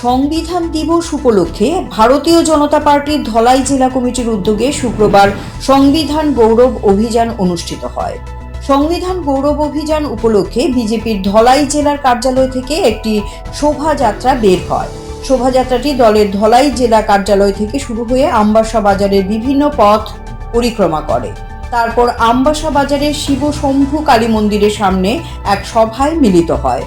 সংবিধান দিবস উপলক্ষে ভারতীয় জনতা পার্টির ধলাই জেলা কমিটির উদ্যোগে শুক্রবার সংবিধান গৌরব অভিযান অনুষ্ঠিত হয়। সংবিধান গৌরব অভিযান উপলক্ষে বিজেপির ধলাই জেলার কার্যালয় থেকে একটি শোভাযাত্রা বের হয়। শোভাযাত্রাটি দলের ধলাই জেলা কার্যালয় থেকে শুরু হয়ে আমবাসা বাজারের বিভিন্ন পথ পরিক্রমা করে। তারপর আমবাসা বাজারের শিব শম্ভু কালী মন্দিরের সামনে এক সভায় মিলিত হয়।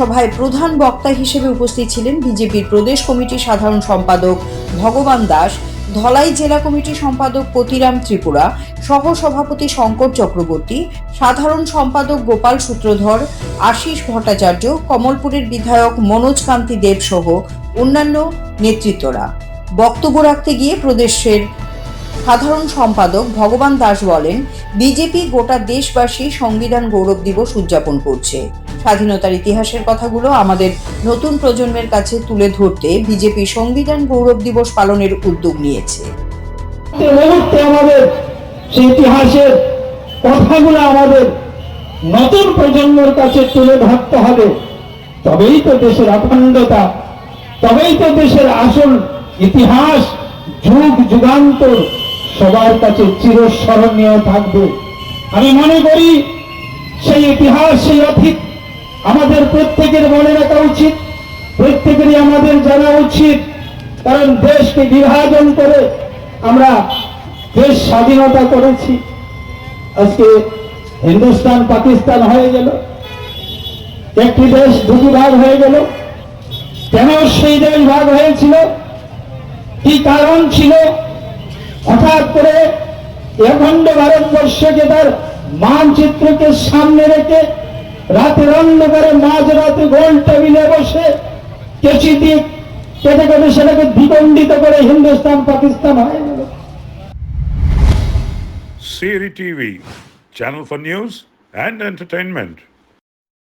সভায় প্রধান বক্তা হিসেবে উপস্থিত ছিলেন বিজেপির প্রদেশ কমিটির সাধারণ সম্পাদক ভগবান দাস, ধলাই জেলা কমিটির সম্পাদক পতিরাম ত্রিপুরা সহ সভাপতি শঙ্কর চক্রবর্তী, সাধারণ সম্পাদক গোপাল সূত্রধর, আশিস ভট্টাচার্য, কমলপুরের বিধায়ক মনোজ কান্তি দেব সহ অন্যান্য নেতৃত্বরা। বক্তব্য রাখতে গিয়ে প্রদেশের সাধারণ সম্পাদক ভগবান দাস বলেন, বিজেপি গোটা দেশবাসী সংবিধান গৌরব দিবস উদযাপন করছে। স্বাধীনতার ইতিহাসের কথাগুলো আমাদের নতুন প্রজন্মের কাছে তুলে ধরতে বিজেপি সংবিধান গৌরব দিবস পালনের উদ্যোগ নিয়েছে। মুহূর্তে আমাদের ইতিহাসের কথাগুলো আমাদের নতুন প্রজন্মের কাছে তুলে ধরতে হবে। তবেই তো দেশের অখণ্ডতা, তবেই তো দেশের আসল ইতিহাস যুগ, যুগান্তর সবার কাছে চিরস্মরণীয় থাকবে। আমি মনে করি সেই ইতিহাস, সেই অতীত আমাদের প্রত্যেকের মনে রাখা উচিত, প্রত্যেকেরই আমাদের জানা উচিত, কারণ দেশকে বিভাজন করে আমরা দেশ স্বাধীনতা করেছি। আজকে হিন্দুস্তান, পাকিস্তান হয়ে গেল। একটি দেশ, দুটি ভাগ হয়ে গেল। কেন সেই দেশ ভাগ হয়েছিল? কি কারণ ছিল? হঠাৎ করে অখণ্ড ভারতবর্ষকে তার মানচিত্রকে সামনে রেখে রাতের অন্ধকারে মাঝ রাতে গোল টেবিলে বসে কেচি দিয়ে কেটে কেটে সেটাকে দ্বিখণ্ডিত করে হিন্দুস্তান, পাকিস্তান হয়ে গেল সিরি TV channel for news and entertainment.